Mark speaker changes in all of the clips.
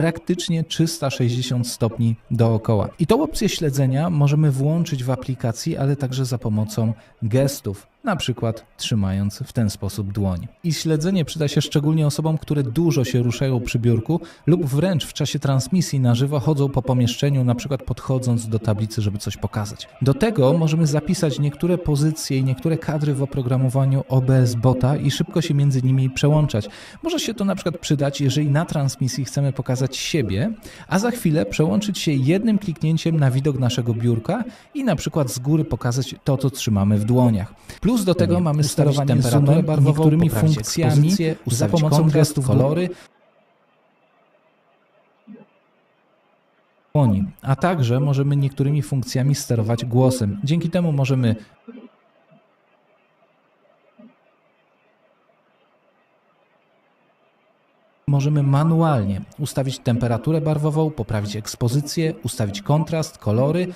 Speaker 1: praktycznie 360 stopni dookoła. I tą opcję śledzenia możemy włączyć w aplikacji, ale także za pomocą gestów, na przykład trzymając w ten sposób dłoń. I śledzenie przyda się szczególnie osobom, które dużo się ruszają przy biurku lub wręcz w czasie transmisji na żywo chodzą po pomieszczeniu, na przykład podchodząc do tablicy, żeby coś pokazać. Do tego możemy zapisać niektóre pozycje i niektóre kadry w oprogramowaniu OBS Bota i szybko się między nimi przełączać. Może się to na przykład przydać, jeżeli na transmisji chcemy pokazać siebie, a za chwilę przełączyć się jednym kliknięciem na widok naszego biurka i na przykład z góry pokazać to, co trzymamy w dłoniach. Plus do tego mamy sterowanie zoomem,
Speaker 2: barwową,
Speaker 1: niektórymi funkcjami za pomocą gestów kolory, a także możemy niektórymi funkcjami sterować głosem. Dzięki temu możemy Możemy manualnie ustawić temperaturę barwową, poprawić ekspozycję, ustawić kontrast, kolory,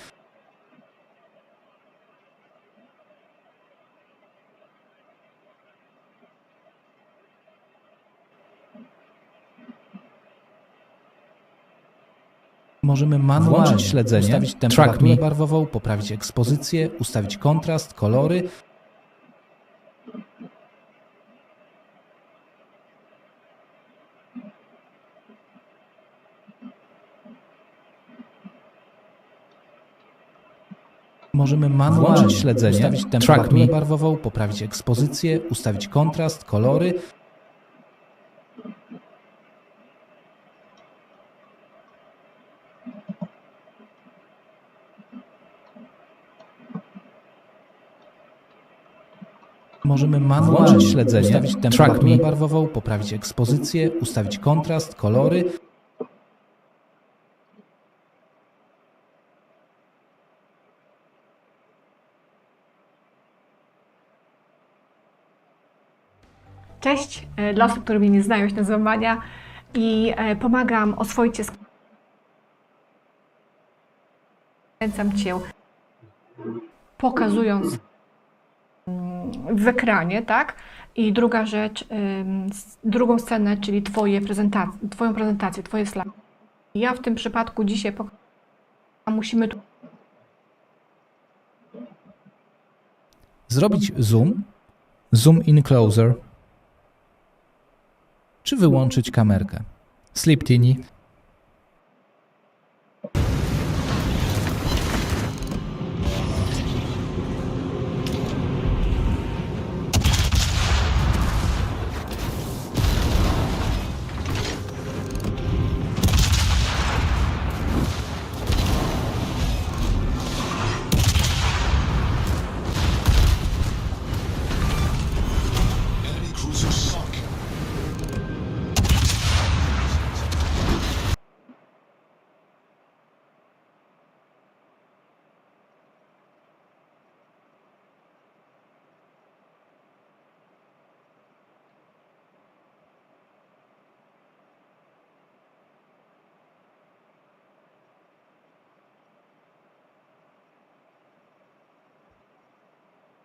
Speaker 1: Możemy manualnie
Speaker 2: Włączyć śledzenie,
Speaker 1: ustawić temperaturę barwową, poprawić ekspozycję, ustawić kontrast, kolory. Możemy manualnie
Speaker 2: Włączyć śledzenie,
Speaker 1: ustawić temperaturę barwową, poprawić ekspozycję, ustawić kontrast, kolory. Możemy manualnie
Speaker 2: śledzenie,
Speaker 1: ustawić
Speaker 2: track
Speaker 1: temperaturę barwową, poprawić ekspozycję, ustawić kontrast, kolory.
Speaker 3: Cześć, e, dla osób, które mnie nie znają, się nazywam Mania i e, pomagam oswoić się z... Kręcam Cię pokazując mm, w ekranie, tak? I druga rzecz, drugą scenę, czyli twoje prezentac- Twoją prezentację, Twoje slajdy. Ja w tym przypadku dzisiaj musimy tu
Speaker 1: Zrobić zoom, zoom in closer, czy wyłączyć kamerkę. Sleep Tini.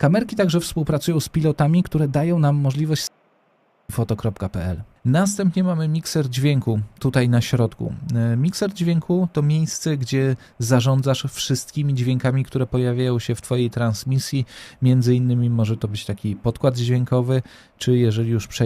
Speaker 1: Kamerki także współpracują z pilotami, które dają nam możliwość foto.pl. Następnie mamy mikser dźwięku tutaj na środku. E, Mikser dźwięku to miejsce, gdzie zarządzasz wszystkimi dźwiękami, które pojawiają się w Twojej transmisji. Między innymi może to być taki podkład dźwiękowy, czy jeżeli już przejdzie